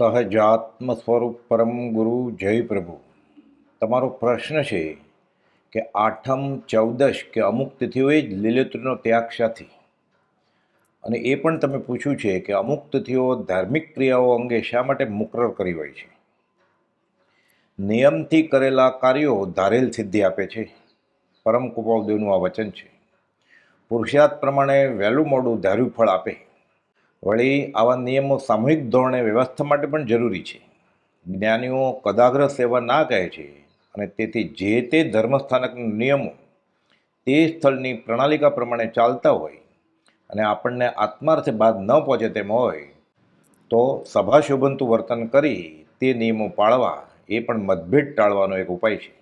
સહજાત્મ સ્વરૂપ પરમ ગુરુ જય પ્રભુ. તમારો પ્રશ્ન છે કે આઠમ ચૌદશ કે અમુક તિથિઓએ જ લીલોતરીનો ત્યાગ સાથી અને એ પણ તમે પૂછ્યું છે કે અમુક તિથિઓ ધાર્મિક ક્રિયાઓ અંગે શા માટે મુકરર કરી હોય છે? નિયમથી કરેલા કાર્યો ધારેલ સિદ્ધિ આપે છે. પરમ કૃપાદેવનું આ વચન છે. પુરુષાર્થ પ્રમાણે વહેલું મોડું ધાર્યું ફળ આપે. વળી આવા નિયમો સામૂહિક ધોરણે વ્યવસ્થા માટે પણ જરૂરી છે. જ્ઞાનીઓ કદાગ્ર સેવા ના કહે છે અને તેથી જે તે ધર્મસ્થાનકના નિયમો તે સ્થળની પ્રણાલિકા પ્રમાણે ચાલતા હોય અને આપણને આત્માર્થે બાદ ન પહોંચે તેમ હોય, તો સભાશોભનતું વર્તન કરી તે નિયમો પાળવા એ પણ મતભેદ ટાળવાનો એક ઉપાય છે.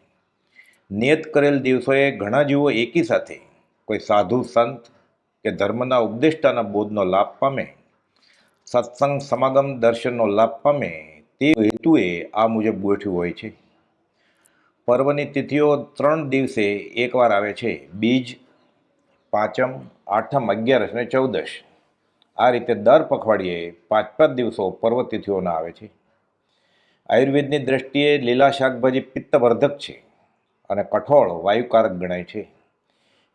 નિયત કરેલ દિવસોએ ઘણા જીવો એકી સાથે કોઈ સાધુ સંત કે ધર્મના ઉપદેષ્ટાના બોધનો લાભ પામે સત્સંગ સમાગમ દર્શનનો લાભ પામે તે હેતુએ આ મુજબ ગોઠવ્યું હોય છે. પર્વની તિથિઓ ત્રણ દિવસે એકવાર આવે છે. બીજ પાંચમ, આઠમ, અગિયારસ અને ચૌદશ. આ રીતે દર પખવાડિયે પાંચ પાંચ દિવસો પર્વ તિથિઓના આવે છે. આયુર્વેદની દ્રષ્ટિએ લીલા શાકભાજી પિત્તવર્ધક છે અને કઠોળ વાયુકારક ગણાય છે.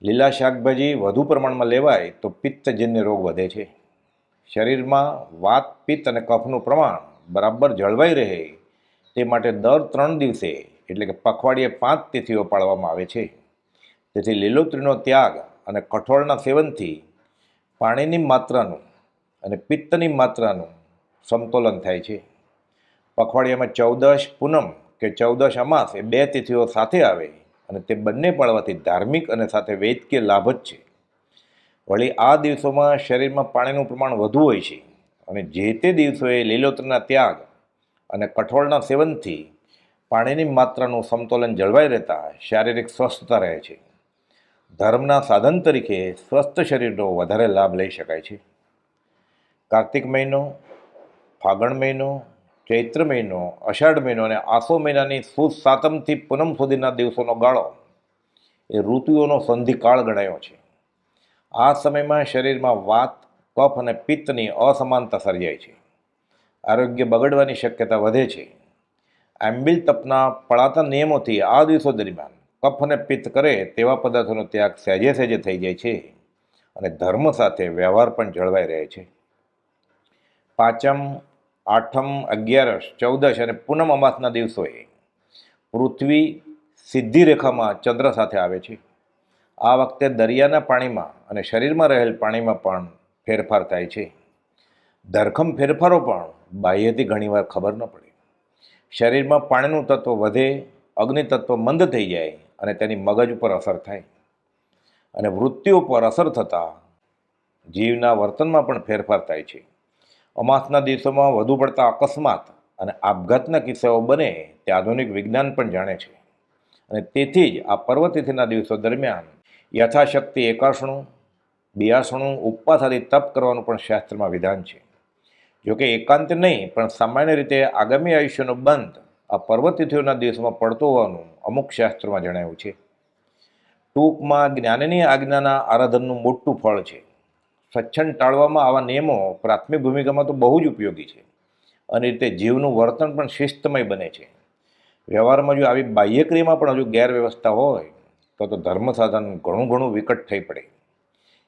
લીલા શાકભાજી વધુ પ્રમાણમાં લેવાય તો પિત્તજન્ય રોગ વધે છે. શરીરમાં વાત, પિત્ત અને કફનું પ્રમાણ બરાબર જળવાઈ રહે તે માટે દર ત્રણ દિવસે, એટલે કે પખવાડિયે પાંચ તિથિઓ પાળવામાં આવે છે. તેથી લીલોતરીનો ત્યાગ અને કઠોળના સેવનથી પાણીની માત્રાનું અને પિત્તની માત્રાનું સમતોલન થાય છે. પખવાડિયામાં ચૌદશ પૂનમ કે ચૌદશ અમાસ એ બે તિથિઓ સાથે આવે અને તે બંને પાળવાથી ધાર્મિક અને સાથે વૈદકીય લાભ જ છે. વળી આ દિવસોમાં શરીરમાં પાણીનું પ્રમાણ વધુ હોય છે અને જે તે દિવસોએ લીલોતરના ત્યાગ અને કઠોળના સેવનથી પાણીની માત્રાનું સમતોલન જળવાઈ રહેતા શારીરિક સ્વસ્થતા રહે છે. ધર્મના સાધન તરીકે સ્વસ્થ શરીરનો વધારે લાભ લઈ શકાય છે. કાર્તિક મહિનો, ફાગણ મહિનો, ચૈત્ર મહિનો, અષાઢ મહિનો અને આસો મહિનાની સુદ સાતમથી પૂનમ સુધીના દિવસોનો ગાળો એ ઋતુઓનો સંધિકાળ ગણાયો છે. આ સમયમાં શરીરમાં વાત, કફ અને પિત્તની અસમાનતા સર્જાય છે. આરોગ્ય બગડવાની શક્યતા વધે છે. એમ્બિલ તપના પળાતા નિયમોથી આ દિવસો દરમિયાન કફ અને પિત્ત કરે તેવા પદાર્થોનો ત્યાગ સહેજે સહેજે થઈ જાય છે અને ધર્મ સાથે વ્યવહાર પણ જળવાઈ રહે છે. પાંચમ, આઠમ, અગિયારસ, ચૌદશ અને પૂનમ અમાસના દિવસોએ પૃથ્વી સીધી રેખામાં ચંદ્ર સાથે આવે છે. આ વખતે દરિયાના પાણીમાં અને શરીરમાં રહેલ પાણીમાં પણ ફેરફાર થાય છે. ધરખમ ફેરફારો પણ બાહ્યથી ઘણીવાર ખબર ન પડે. શરીરમાં પાણીનું તત્વ વધે, અગ્નિ તત્વ મંદ થઈ જાય અને તેની મગજ ઉપર અસર થાય. અને વૃત્તિઓ પર અસર થતાં જીવના વર્તનમાં પણ ફેરફાર થાય છે. અમાસના દિવસોમાં વધુ પડતા અકસ્માત અને આપઘાતના કિસ્સાઓ બને તે આધુનિક વિજ્ઞાન પણ જાણે છે. અને તેથી જ આ પર્વતિથિના દિવસો દરમિયાન યથાશક્તિ એકાસણું, બિયાસણું ઉપવાસાથી તપ કરવાનું પણ શાસ્ત્રમાં વિધાન છે. જોકે એકાંત નહીં, પણ સામાન્ય રીતે આગામી આયુષ્યનો બંધ આ પર્વતિથિઓના દિવસમાં પડતો હોવાનું અમુક શાસ્ત્રોમાં જણાવ્યું છે. ટૂંકમાં જ્ઞાનની આજ્ઞાના આરાધનનું મોટું ફળ છે. સ્વચ્છંદ ટાળવામાં આવા નિયમો પ્રાથમિક ભૂમિકામાં તો બહુ જ ઉપયોગી છે. અને રીતે જીવનું વર્તન પણ શિસ્તમય બને છે. વ્યવહારમાં જો આવી બાહ્યક્રિયામાં પણ હજુ ગેરવ્યવસ્થા હોય તો તો ધર્મ સાધન ઘણું ઘણું વિકટ થઈ પડે.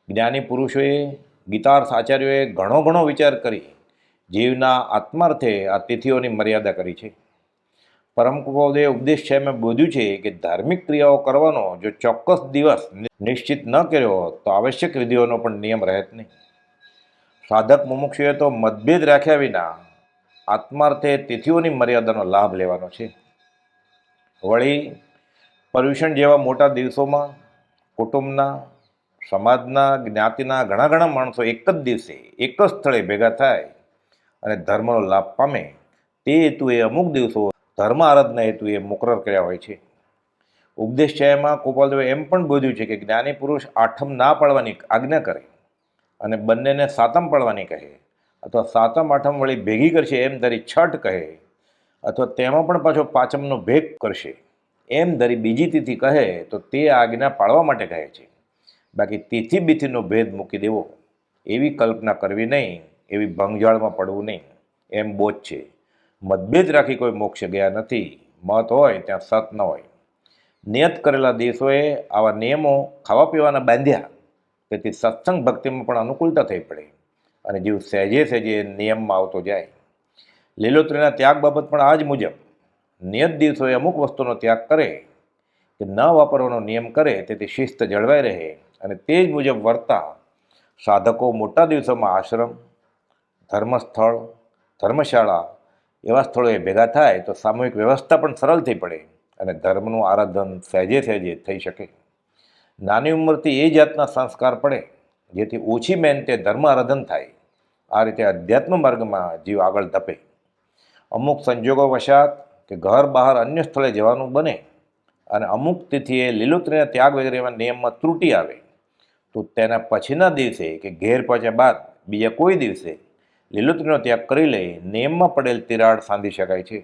જ્ઞાની પુરુષોએ, ગીતાર્થ આચાર્યોએ ઘણો ઘણો વિચાર કરી જીવના આત્માર્થે આ તિથિઓની મર્યાદા કરી છે. પરમ કૃપાદેવ ઉપદેશ છે મેં બોધ્યું છે કે ધાર્મિક ક્રિયાઓ કરવાનો જો ચોક્કસ દિવસ નિશ્ચિત ન કર્યો તો આવશ્યક વિધિઓનો પણ નિયમ રહે જ નહીં. સાધક મુમુક્ષુએ તો મતભેદ રાખ્યા વિના આત્માર્થે તિથિઓની મર્યાદાનો લાભ લેવાનો છે. વળી પર્યુષણ જેવા મોટા દિવસોમાં કુટુંબના, સમાજના, જ્ઞાતિના ઘણા ઘણા માણસો એક જ દિવસે, એક જ સ્થળે ભેગા થાય અને ધર્મનો લાભ પામે. તે હેતુએ અમુક દિવસો ધર્મ આરાધના હેતુએ મુકરર કર્યા હોય છે. ઉપદેશ ચયમાં ગોપાલદેવે એમ પણ બોધ્યું છે કે જ્ઞાની પુરુષ આઠમ ના પાડવાની આજ્ઞા કરે અને બંનેને સાતમ પાડવાની કહે અથવા સાતમ, આઠમ વળી ભેગી કરશે એમ ધરી છઠ કહે અથવા તેમાં પણ પાછો પાંચમનો ભેગ કરશે. એમ ધરી બીજી તિથિ કહે, તો તે આજ્ઞા પાળવા માટે કહે છે. બાકી તિથિ બીથીનો ભેદ મૂકી દેવો. એવી કલ્પના કરવી નહીં, એવી ભંગજાળમાં પડવું નહીં. એમ બોધ છે. મતભેદ રાખી કોઈ મોક્ષ ગયા નથી. મત હોય ત્યાં સત ન હોય. નિયત કરેલા દેશોએ આવા નિયમો ખાવા પીવાના બાંધ્યા. તેથી સત્સંગ ભક્તિમાં પણ અનુકૂળતા થઈ પડે. અને જીવ સહેજે સહેજે નિયમમાં આવતો જાય. લીલોતરીના ત્યાગ બાબત પણ આ જ મુજબ. નિયત દિવસોએ અમુક વસ્તુનો ત્યાગ કરે કે ન વાપરવાનો નિયમ કરે તેથી શિસ્ત જળવાઈ રહે. અને તે જ મુજબ વર્તા સાધકો મોટા દિવસોમાં આશ્રમ, ધર્મસ્થળ, ધર્મશાળા એવા સ્થળોએ ભેગા થાય તો સામૂહિક વ્યવસ્થા પણ સરળથી પડે અને ધર્મનું આરાધન સહેજે સહેજે થઈ શકે. નાની ઉંમરથી એ જાતના સંસ્કાર પડે જેથી ઓછી મહેનતે ધર્મ આરાધન થાય. આ રીતે અધ્યાત્મ માર્ગમાં જીવ આગળ ધપે. અમુક સંજોગો વશાત કે ઘર બહાર અન્ય સ્થળે જવાનું બને અને અમુક તિથિએ લીલોતરીના ત્યાગ વગેરેમાં નિયમમાં ત્રુટી આવે, તો તેના પછીના દિવસે કે ઘેર પહોંચ્યા બાદ બીજા કોઈ દિવસે લીલોતરીનો ત્યાગ કરી લઈ નિયમમાં પડેલ તિરાડ સાંધી શકાય છે.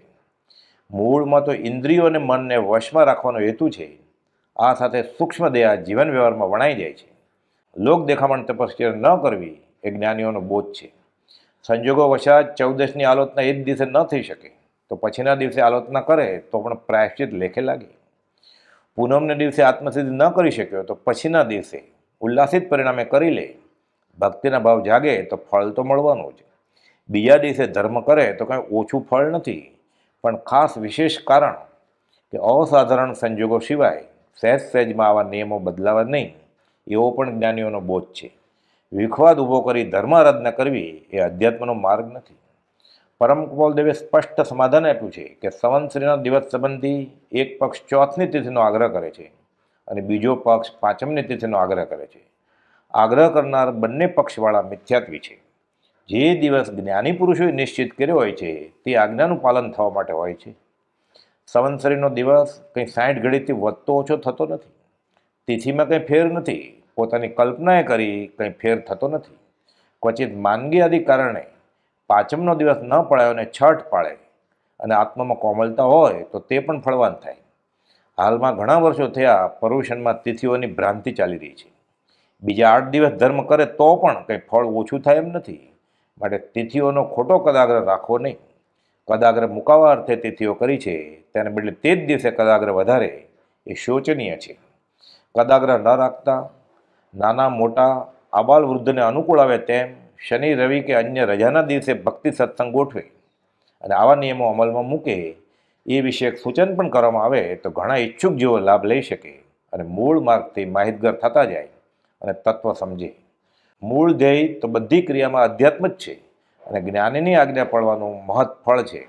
મૂળમાં તો ઇન્દ્રિયો અને મનને વશમાં રાખવાનો હેતુ છે. આ સાથે સૂક્ષ્મ દયા જીવન વ્યવહારમાં વણાઈ જાય છે. લોક દેખામણ તપસ્યા ન કરવી એ જ્ઞાનીઓનો બોધ છે. સંજોગો વશાત ચૌદશની આલોચના એ જ દિવસે ન થઈ શકે. તો પછીના દિવસે આલોચના કરે તો પણ પ્રાયશ્ચિત લેખે લાગે. પૂનમને દિવસે આત્મસિદ્ધિ ન કરી શક્યો તો પછીના દિવસે ઉલ્લાસિત પરિણામે કરી લે. ભક્તિના ભાવ જાગે તો ફળ તો મળવાનું જ. બીજા દિવસે ધર્મ કરે તો કંઈ ઓછું ફળ નથી. પણ ખાસ વિશેષ કારણ કે અસાધારણ સંજોગો સિવાય સહેજ સહેજમાં આવા નિયમો બદલાવા નહીં. એવો પણ જ્ઞાનીઓનો બોધ છે. વિખવાદ ઊભો કરી ધર્મ આરાધના કરવી એ અધ્યાત્મનો માર્ગ નથી. પરમ કૃપાલદેવે સ્પષ્ટ સમાધાન આપ્યું છે કે સંવંતશ્રીના દિવસ સંબંધી એક પક્ષ ચોથની તિથિનો આગ્રહ કરે છે અને બીજો પક્ષ પાંચમની તિથિનો આગ્રહ કરે છે. આગ્રહ કરનાર બંને પક્ષવાળા મિથ્યાત્વી છે. જે દિવસ જ્ઞાની પુરુષોએ નિશ્ચિત કર્યો હોય છે તે આજ્ઞાનું પાલન થવા માટે હોય છે. સંવત્સરીનો દિવસ કંઈ સાઠ ઘડીથી વધતો ઓછો થતો નથી. તિથિમાં કંઈ ફેર નથી. પોતાની કલ્પનાએ કરી કંઈ ફેર થતો નથી. ક્વચિત માંદગી આદિ કારણે પાંચમનો દિવસ ન પડાયો અને છઠ પાળે. અને આત્મામાં કોમલતા હોય તો તે પણ ફળવાન થાય. હાલમાં ઘણા વર્ષો થયા પર્યુષણમાં તિથિઓની ભ્રાંતિ ચાલી રહી છે. બીજા આઠ દિવસ ધર્મ કરે તો પણ કંઈ ફળ ઓછું થાય એમ નથી. માટે તિથિઓનો ખોટો કદાગ્રહ રાખવો નહીં. કદાગ્રહ મુકાવા અર્થે તિથિઓ કરી છે, તેને બદલે તે જ દિવસે કદાગ્રહ વધારે એ શોચનીય છે. કદાગ્રહ ન રાખતા, નાના મોટા આબાલ વૃદ્ધને અનુકૂળ આવે તેમ શનિ, રવિ કે અન્ય રજાના દિવસે ભક્તિ સત્સંગ ગોઠવે અને આવા નિયમો અમલમાં મૂકે એ વિશે એક સૂચન પણ કરવામાં આવે તો ઘણા ઈચ્છુક જેવો લાભ લઈ શકે અને મૂળ માર્ગથી માહિતગાર થતા જાય અને તત્વ સમજે. મૂળ ધ્યેય તો બધી ક્રિયામાં અધ્યાત્મ જ છે અને જ્ઞાનીની આજ્ઞા પડવાનું મહৎ ફળ છે.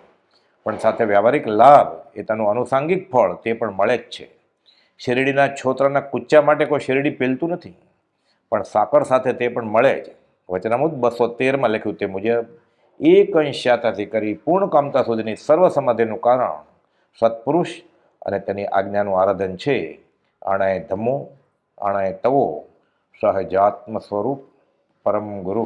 પણ સાથે વ્યવહારિક લાભ એ તેનું અનુસાંગિક ફળ તે પણ મળે જ છે. શેરડીના છોતરાના કુચ્ચા માટે કોઈ શેરડી પેલતું નથી. પણ સાકર સાથે તે પણ મળે જ. વચનામૃત બસો તેરમાં લખ્યું તે મુજબ, એક અંશ્યાતાથી કરી પૂર્ણ કામતા સુધીની સર્વ સમાધિનું કારણ સત્પુરુષ અને તેની આજ્ઞાનું આરાધન છે. આણાએ ધમો આણાએ તવો સહજાત્મ સ્વરૂપ પરમ ગુરુ.